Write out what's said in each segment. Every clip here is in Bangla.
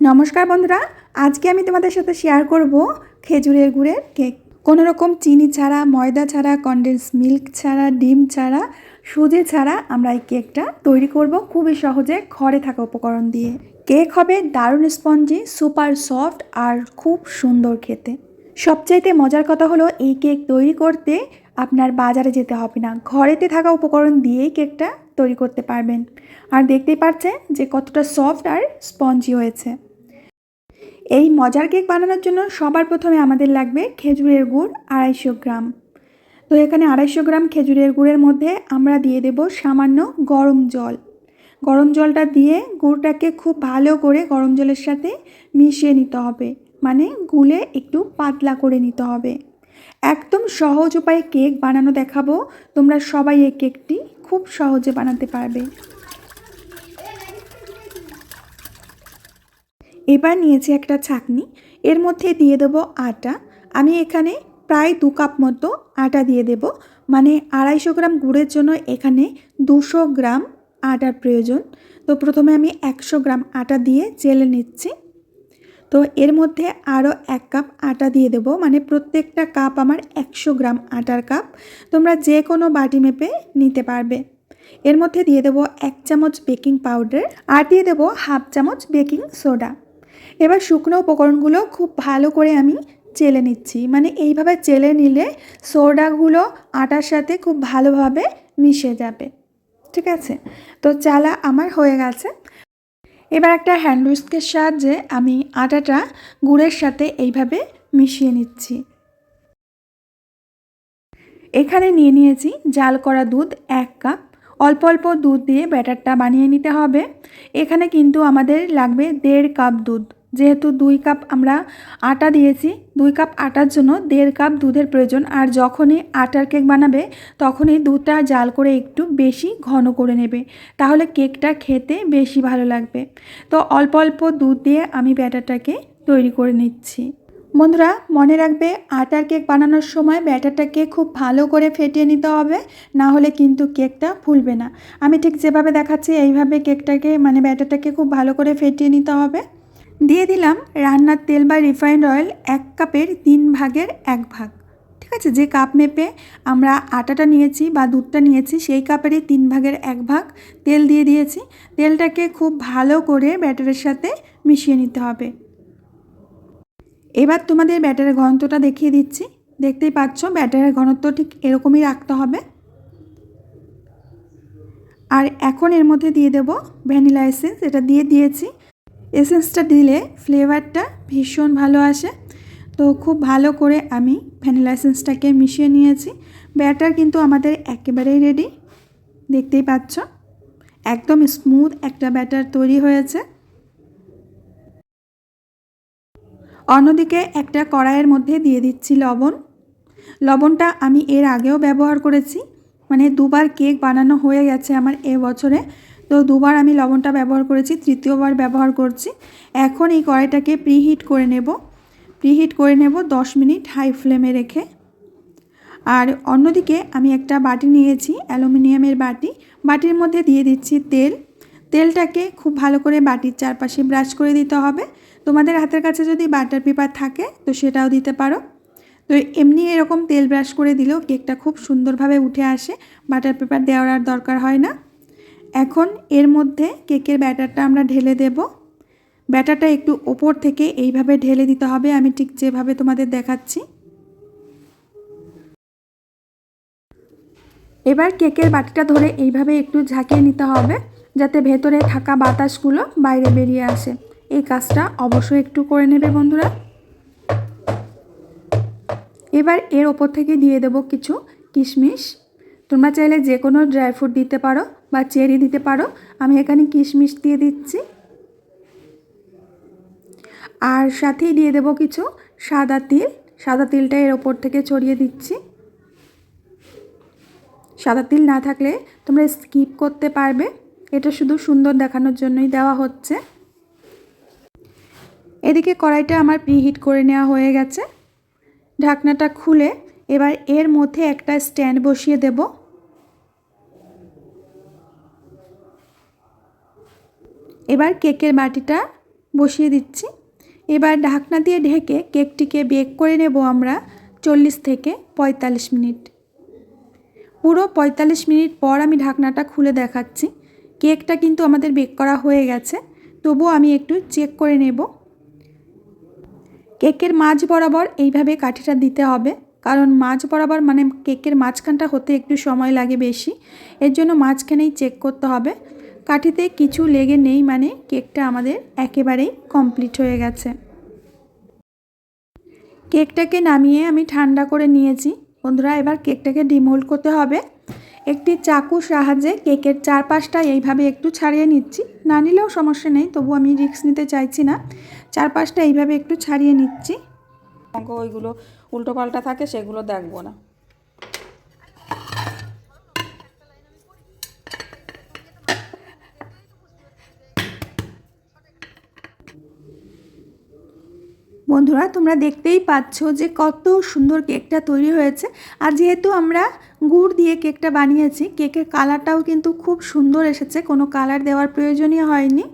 নমস্কার বন্ধুরা, আজকে আমি তোমাদের সাথে শেয়ার করব খেজুরের গুড়ের কেক কোনো রকম চিনি ছাড়া, ময়দা ছাড়া কনডেন্স মিল্ক ছাড়া, ডিম ছাড়া, সুজি ছাড়া আমরা এই কেকটা তৈরি করব খুবই সহজে ঘরে থাকা উপকরণ দিয়ে। কেক হবে দারুণ স্পঞ্জি সুপার সফট আর খুব সুন্দর খেতে। সবচাইতে মজার কথা হলো এই কেক তৈরি করতে আপনার বাজারে যেতে হবে না। ঘরেতে থাকা উপকরণ দিয়েই কেকটা তৈরি করতে পারবেন। আর দেখতেই পাচ্ছেন যে কতটা সফট আর স্পঞ্জি হয়েছে। এই মজার কেক বানানোর জন্য সবার প্রথমে আমাদের লাগবে খেজুরের গুড় আড়াইশো গ্রাম। তো এখানে আড়াইশো গ্রাম খেজুরের গুড়ের মধ্যে আমরা দিয়ে দেব সামান্য গরম জল। গরম জলটা দিয়ে গুড়টাকে খুব ভালো করে গরম জলের সাথে মিশিয়ে নিতে হবে। মানে গুলে একটু পাতলা করে নিতে হবে। একদম সহজ উপায়ে কেক বানানো দেখাবো। তোমরা সবাই এই কেকটি খুব সহজে বানাতে পারবে। এবার নিয়েছি একটা ছাকনি এর মধ্যে দিয়ে দেব আটা। আমি এখানে প্রায় দু কাপ মতো আটা দিয়ে দেব। মানে আড়াইশো গ্রাম গুড়ের জন্য এখানে দুশো গ্রাম আটার প্রয়োজন। তো প্রথমে আমি একশো গ্রাম আটা দিয়ে জেলে নিচ্ছি। তো এর মধ্যে আরও এক কাপ আটা দিয়ে দেবো। মানে প্রত্যেকটা কাপ আমার একশো গ্রাম আটার কাপ। তোমরা যে কোনো বাটি মেপে নিতে পারবে। এর মধ্যে দিয়ে দেবো এক চামচ বেকিং পাউডার। আর দিয়ে দেবো হাফ চামচ বেকিং সোডা। এবার শুকনো উপকরণগুলো খুব ভালো করে আমি চেলে নিচ্ছি। মানে এইভাবে চেলে নিলে সোডাগুলো আটার সাথে খুব ভালোভাবে মিশে যাবে। ঠিক আছে? তো চালা আমার হয়ে গেছে। এবার একটা হ্যান্ড উইস্কের সাহায্যে আমি আটাটা গুড়ের সাথে এইভাবে মিশিয়ে নিচ্ছি। এখানে নিয়ে নিয়েছি জাল করা দুধ এক কাপ। অল্প অল্প দুধ দিয়ে ব্যাটারটা বানিয়ে নিতে হবে। এখানে কিন্তু আমাদের লাগবে দেড় কাপ দুধ। যেহেতু দুই কাপ আমরা আটা দিয়েছি, দুই কাপ আটার জন্য দেড় কাপ দুধের প্রয়োজন। আর যখনই আটার কেক বানাবে, তখনই দুধটা জাল করে একটু বেশি ঘন করে নেবে। তাহলে কেকটা খেতে বেশি ভালো লাগবে। তো অল্প অল্প দুধ দিয়ে আমি ব্যাটারটাকে তৈরি করে নিচ্ছি। বন্ধুরা, মনে রাখবে, আটার কেক বানানোর সময় ব্যাটারটাকে খুব ভালো করে ফেটিয়ে নিতে হবে, না হলে কিন্তু কেকটা ফুলবে না। আমি ঠিক যেভাবে দেখাচ্ছি, এইভাবে কেকটাকে মানে ব্যাটারটাকে খুব ভালো করে ফেটিয়ে নিতে হবে। দিয়ে দিলাম রান্নার তেল বা রিফাইন্ড অয়েল এক কাপের তিন ভাগের এক ভাগ। ঠিক আছে? যে কাপ মেপে আমরা আটাটা নিয়েছি বা দুধটা নিয়েছি, সেই কাপেরই তিন ভাগের এক ভাগ তেল দিয়ে দিয়েছি। তেলটাকে খুব ভালো করে ব্যাটারের সাথে মিশিয়ে নিতে হবে। এবার তোমাদের ব্যাটারের ঘনত্বটা দেখিয়ে দিচ্ছি। দেখতেই পাচ্ছ, ব্যাটারের ঘনত্ব ঠিক এরকমই রাখতে হবে। আর এখন এর মধ্যে দিয়ে দেব ভ্যানিলা এসেন্স, এটা দিয়ে দিয়েছি। এসেন্সটা দিলে ফ্লেভারটা ভীষণ ভালো আসে। তো খুব ভালো করে আমি ভ্যানিলা এসেন্সটাকে মিশিয়ে নিয়েছি। ব্যাটার কিন্তু আমাদের একেবারেই রেডি দেখতেই পাচ্ছ? একদম স্মুথ একটা ব্যাটার তৈরি হয়েছে। অন্যদিকে একটা কড়াইয়ের মধ্যে দিয়ে দিচ্ছি লবণ। লবণটা আমি এর আগেও ব্যবহার করেছি। মানে দুবার কেক বানানো হয়ে গেছে আমার এ বছরে। তো দুবার আমি লবণটা ব্যবহার করেছি, তৃতীয়বার ব্যবহার করছি। এখন এই কড়াইটাকে প্রিহিট করে নেব। প্রিহিট করে নেব দশ মিনিট হাই ফ্লেমে রেখে। আর অন্যদিকে আমি একটা বাটি নিয়েছি, অ্যালুমিনিয়ামের বাটি। বাটির মধ্যে দিয়ে দিচ্ছি তেল। তেলটাকে খুব ভালো করে বাটির চারপাশে ব্রাশ করে দিতে হবে। তোমাদের হাতের কাছে যদি বাটার পেপার থাকে, তো সেটাও দিতে পারো। তো এমনি এরকম তেল ব্রাশ করে দিলেও কেকটা খুব সুন্দরভাবে উঠে আসে। বাটার পেপার দেওয়ার আর দরকার হয় না। এখন এর মধ্যে কেকের ব্যাটারটা আমরা ঢেলে দেব। ব্যাটারটা একটু ওপর থেকে এইভাবে ঢেলে দিতে হবে, আমি ঠিক যেভাবে তোমাদের দেখাচ্ছি। এবার কেকের বাটিটা ধরে এইভাবে একটু ঝাঁকিয়ে নিতে হবে, যাতে ভেতরে থাকা বাতাসগুলো বাইরে বেরিয়ে আসে। এই কাজটা অবশ্যই একটু করে নেবে বন্ধুরা। এবার এর ওপর থেকে দিয়ে দেব কিছু কিশমিশ। তোমরা চাইলে যে কোনো ড্রাই ফ্রুট দিতে পারো। বা চেরি দিতে পারো। আমি এখানে কিশমিশ দিয়ে দিচ্ছি। আর সাথেই দিয়ে দেব কিছু সাদা তিল। সাদা তিলটা এর ওপর থেকে ছড়িয়ে দিচ্ছি। সাদা তিল না থাকলে তোমরা স্কিপ করতে পারবে। এটা শুধু সুন্দর দেখানোর জন্যই দেওয়া হচ্ছে। এদিকে কড়াইটা আমার প্রিহিট করে নেওয়া হয়ে গেছে। ঢাকনাটা খুলে এবার এর মধ্যে একটা স্ট্যান্ড বসিয়ে দেব। এবার কেকের বাটিটা বসিয়ে দিচ্ছি। এবার ঢাকনা দিয়ে ঢেকে কেকটিকে বেক করে নেব আমরা চল্লিশ থেকে পঁয়তাল্লিশ মিনিট। পুরো পঁয়তাল্লিশ মিনিট পর আমি ঢাকনাটা খুলে দেখাচ্ছি। কেকটা কিন্তু আমাদের বেক করা হয়ে গেছে, তবুও আমি একটু চেক করে নেব। কেকের মাঝ বরাবর এইভাবে কাঠিটা দিতে হবে, কারণ মাঝ বরাবর মানে কেকের মাঝখানটা হতে একটু সময় লাগে বেশি। এর জন্য মাঝখানেই চেক করতে হবে। কাঠিতে কিছু লেগে নেই মানে কেকটা আমাদের একেবারেই কমপ্লিট হয়ে গেছে। কেকটাকে নামিয়ে আমি ঠান্ডা করে নিয়েছি। বন্ধুরা, এবার কেকটাকে ডিমোল্ড করতে হবে। একটি চাকুর সাহায্যে কেকের চারপাশটা এইভাবে একটু ছাড়িয়ে নিচ্ছি। না নিলেও সমস্যা নেই, তবু আমি রিস্ক নিতে চাইছি না। চারপাশটা এইভাবে একটু ছাড়িয়ে নিচ্ছি। ওইগুলো উল্টো পাল্টা থাকে, সেগুলো দেখব না। বন্ধুরা, তোমরা দেখতেই পাচ্ছ যে কত সুন্দর কেকটা তৈরি হয়েছে। আর যেহেতু আমরা গুড় দিয়ে কেকটা বানিয়েছি, কেকের কালারটাও কিন্তু খুব সুন্দর এসেছে, কোনো কালার দেওয়ার প্রয়োজনই হয়নি।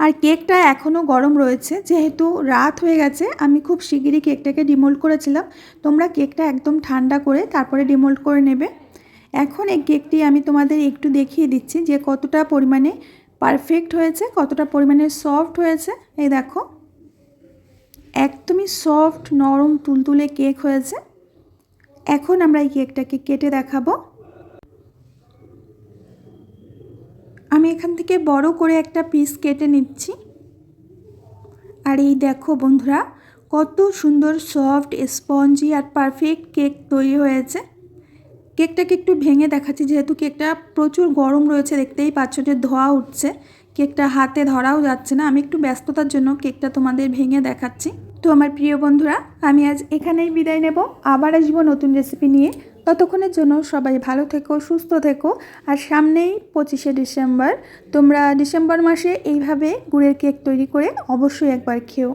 আর কেকটা এখনও গরম রয়েছে, যেহেতু রাত হয়ে গেছে, আমি খুব শিগগিরই কেকটাকে ডিমোল্ড করেছিলাম। তোমরা কেকটা একদম ঠান্ডা করে তারপরে ডিমোল্ড করে নেবে। এখন এই কেকটি আমি তোমাদের একটু দেখিয়ে দিচ্ছি যে কতটা পরিমাণে পারফেক্ট হয়েছে, কতটা পরিমাণে সফট হয়েছে। এই দেখো। একদমই সফট, নরম, তুলতুলে কেক হয়েছে। এখন আমরা এই কেকটাকে কেটে দেখাবো। আমি এখান থেকে বড় করে একটা পিস কেটে নিচ্ছি। আর এই দেখো বন্ধুরা, কত সুন্দর সফট, স্পঞ্জি আর পারফেক্ট কেক তৈরি হয়েছে। কেকটাকে একটু ভেঙে দেখাচ্ছি, যেহেতু কেকটা প্রচুর গরম রয়েছে, দেখতেই পাচ্ছ যে ধোয়া উঠছে। কেকটা হাতে ধরাও যাচ্ছে না। আমি একটু ব্যস্ততার জন্য কেকটা তোমাদের ভেঙে দেখাচ্ছি। তো আমার প্রিয় বন্ধুরা, আমি আজ এখানেই বিদায় নেব। আবার আসব নতুন রেসিপি নিয়ে। ততক্ষণের জন্য সবাই ভালো থেকো, সুস্থ থেকো। আর সামনেই পঁচিশে ডিসেম্বর। তোমরা ডিসেম্বর মাসে এইভাবে গুড়ের কেক তৈরি করে অবশ্যই একবার খেও।